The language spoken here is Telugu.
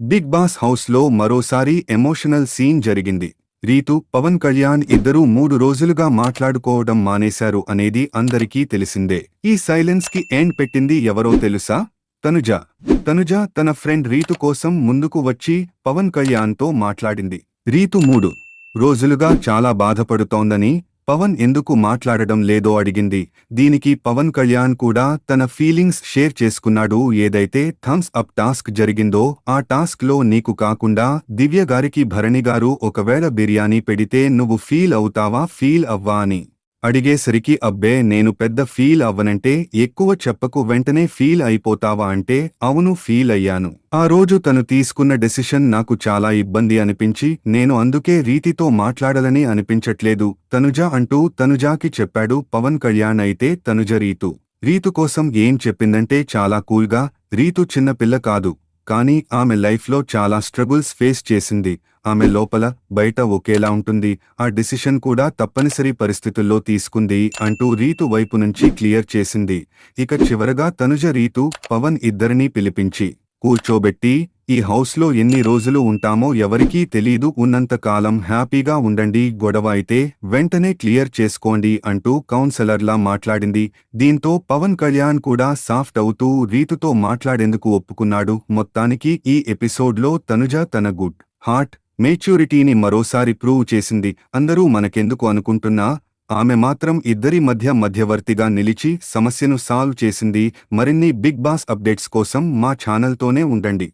బిగ్ బాస్ హౌస్లో మరోసారి ఎమోషనల్ సీన్ జరిగింది. రీతు పవన్ కళ్యాణ్ ఇద్దరూ మూడు రోజులుగా మాట్లాడుకోవడం మానేశారు అనేది అందరికీ తెలిసిందే. ఈ సైలెన్స్కి ఎండ్ పెట్టింది ఎవరో తెలుసా? తనుజ. తనుజ తన ఫ్రెండ్ రీతు కోసం ముందుకు వచ్చి పవన్ కళ్యాణ్తో మాట్లాడింది. రీతు మూడు రోజులుగా చాలా బాధపడుతోందని పవన్ ఎందుకు మాట్లాడడం లేదో అడిగింది. దీనికి పవన్ కళ్యాణ్ కూడా తన ఫీలింగ్స్ షేర్ చేసుకున్నాడు. ఏదైతే థమ్స్ అప్ టాస్క్ జరిగిందో ఆ టాస్క్లో నీకు కాకుండా దివ్య గారికి భరణి గారు ఒకవేళ బిర్యానీ పెడితే నువ్వు ఫీల్ అవుతావా? ఫీల్ అవ్వా అని. అడిగేసరికి అబ్బే నేను పెద్ద ఫీల్ అవ్వనంటే ఎక్కువ చెప్పకు వెంటనే ఫీల్ అయిపోతావా? అంటే అవును ఫీల్ అయ్యాను. ఆ రోజు తను తీసుకున్న డెసిషన్ నాకు చాలా ఇబ్బంది అనిపించి నేను అందుకే రీతితో మాట్లాడాలని అనిపించట్లేదు. తనుజ అంటూ తనుజాకి చెప్పాడు పవన్ కళ్యాణ్ అయితే తనుజ రీతు. రీతు కోసం ఏం చెప్పిందంటే చాలా కూల్గా రీతు చిన్న పిల్ల కాదు. కానీ ఆమె లైఫ్లో చాలా స్ట్రగుల్స్ ఫేస్ చేసింది. ఆమె లోపల బయట ఒకేలా ఉంటుంది. ఆ డిసిషన్ కూడా తప్పనిసరి పరిస్థితుల్లో తీసుకుంది అంటూ రీతు వైపు నుంచి క్లియర్ చేసింది. ఇక చివరగా తనుజ రీతు పవన్ ఇద్దరినీ పిలిపించి కూర్చోబెట్టి ఈ హౌస్లో ఎన్ని రోజులు ఉంటామో ఎవరికీ తెలీదు. ఉన్నంత కాలం హ్యాపీగా ఉండండి. గొడవ అయితే వెంటనే క్లియర్ చేసుకోండి అంటూ కౌన్సిలర్లా మాట్లాడింది. దీంతో పవన్ కళ్యాణ్ కూడా సాఫ్ట్ అవుతూ రీతుతో మాట్లాడేందుకు ఒప్పుకున్నాడు. మొత్తానికి ఈ ఎపిసోడ్లో తనుజ తన గుడ్ హార్ట్ మేచ్యూరిటీని మరోసారి ప్రూవ్ చేసింది. అందరూ మనకెందుకు అనుకుంటున్నా ఆమె మాత్రం ఇద్దరి మధ్య మధ్యవర్తిగా నిలిచి సమస్యను సాల్వ్ చేసింది. మరిన్ని బిగ్ బాస్ అప్డేట్స్ కోసం మా ఛానల్తోనే ఉండండి.